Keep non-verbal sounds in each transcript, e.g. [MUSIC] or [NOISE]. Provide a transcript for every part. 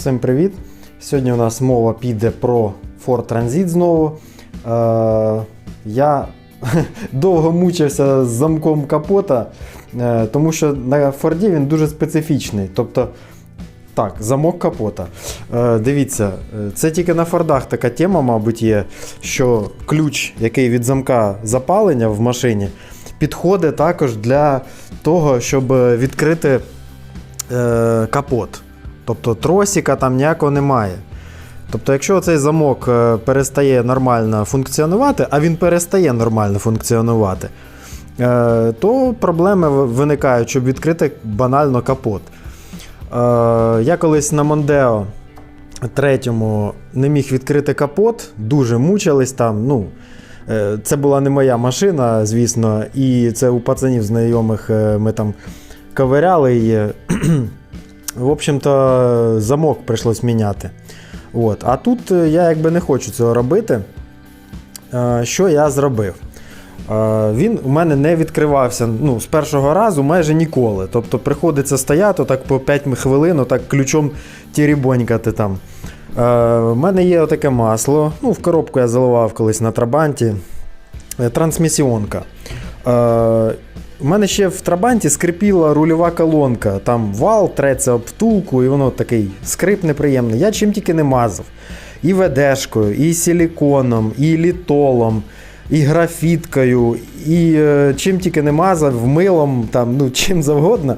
Всім привіт! Сьогодні у нас мова піде про Ford Transit знову. Е, я [LAUGHS] довго мучився з замком капота, е, тому що на Форді він дуже специфічний. Тобто, так, замок капота. Е, дивіться, е, це тільки на Фордах така тема, мабуть, є, що ключ, який від замка запалення в машині, підходить також для того, щоб відкрити е, капот. Тобто тросика там ніякого немає. Тобто, якщо цей замок е, перестає нормально функціонувати, а він перестає нормально функціонувати, е, то проблеми виникають, щоб відкрити банально капот. Е, Я колись на Мондео третьому не міг відкрити капот, дуже мучились там. Ну, це була не моя машина, звісно, і це у пацанів знайомих ми там ковиряли її. [CLEARS THROAT] В общем-то, замок прийшлось міняти. От. А тут е, я якби не хочу цього робити. Е, Що я зробив? Е, Він у мене не відкривався ну, з першого разу майже ніколи. Тобто приходиться стояти так по 5 хвилин, так ключом тірібонькати там. У мене є отаке масло. Ну, в коробку я заливав колись на трабанті. Трансмісіонка. У мене ще в трабанті скрипіла рульова колонка. Там вал треться об втулку, і воно такий скрип неприємний. Я чим тільки не мазав. І ведешкою, і силіконом, і літолом, і графіткою, і е, чим тільки не мазав, милом, там, ну, чим завгодно.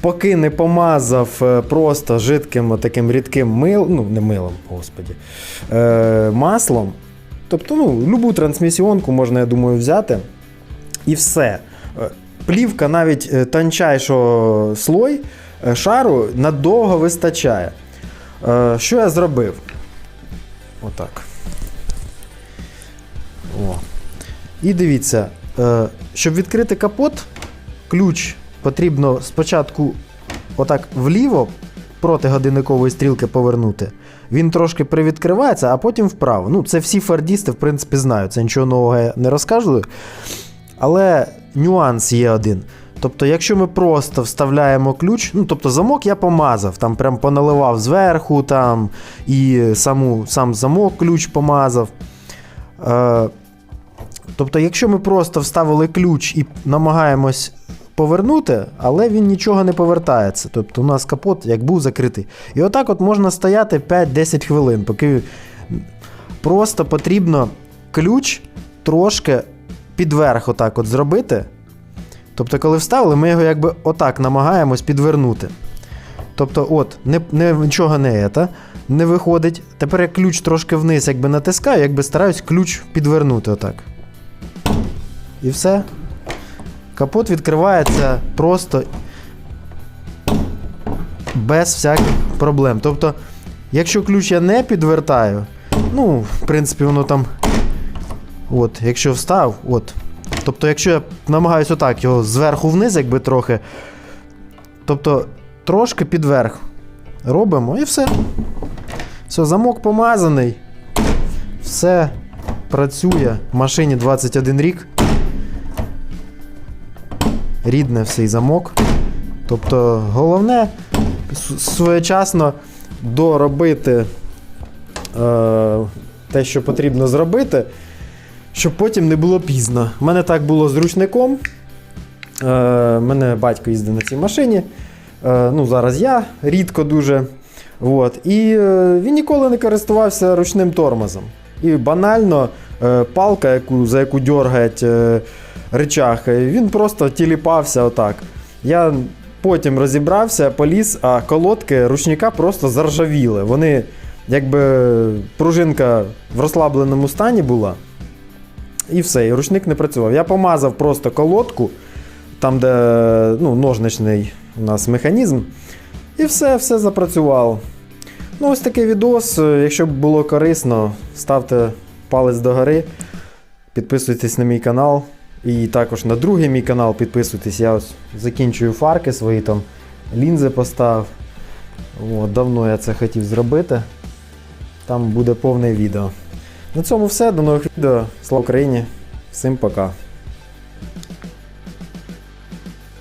Поки не помазав е, просто жидким таким рідким мил, ну не милом, господі, е, маслом. Тобто, ну, любу трансмісіонку можна, я думаю, взяти. І все. Е, Плівка навіть е, тончайшого слой е, шару надовго вистачає. Що я зробив? Отак. О. І дивіться, щоб відкрити капот, ключ потрібно спочатку отак вліво проти годинникової стрілки повернути. Він трошки привідкривається, а потім вправо. Ну, це всі фардісти, в принципі, знають. Це нічого нового я не розкажу. Але нюанс є один. Тобто, якщо ми просто вставляємо ключ, ну тобто замок я помазав, там прям поналивав зверху, там, і саму, сам замок ключ помазав. Е, тобто, якщо ми просто вставили ключ і намагаємось повернути, але він нічого не повертається. Тобто у нас капот як був закритий. І отак от можна стояти 5-10 хвилин, поки просто потрібно ключ трошки підверх отак от зробити. Тобто, коли вставили, ми його якби отак намагаємось підвернути. Тобто, от, не, не, нічого не ета, не виходить. Тепер я ключ трошки вниз якби натискаю, якби стараюсь ключ підвернути отак. І все. Капот відкривається просто без всяких проблем. Тобто, якщо ключ я не підвертаю, ну, в принципі, воно там. От, якщо встав, от. Тобто, якщо я намагаюся отак його зверху вниз, якби трохи. Тобто, трошки підверх робимо і все. Все, замок помазаний. Все працює. Машині 21 рік. Рідне всей замок. Тобто, головне своєчасно доробити е, те, що потрібно зробити щоб потім не було пізно. У мене так було з ручником. Е, мене батько їздив на цій машині. Е, ну, зараз я рідко дуже. От. І е, він ніколи не користувався ручним тормозом. І банально е, палка, яку, за яку дергають е, речах, е, він просто тіліпався отак. Я потім розібрався, поліз, а колодки ручника просто заржавіли. Вони, якби пружинка в розслабленому стані була. І все, і ручник не працював. Я помазав просто колодку, там, де ну, ножничний у нас механізм. І все, все запрацювало. Ну, ось такий відос. Якщо б було корисно, ставте палець догори, підписуйтесь на мій канал. І також на другий мій канал підписуйтесь. Я ось закінчую фарки свої там, лінзи поставив. Давно я це хотів зробити. Там буде повне відео. На цьому все. До нових відео. Слава Україні! Всім пока!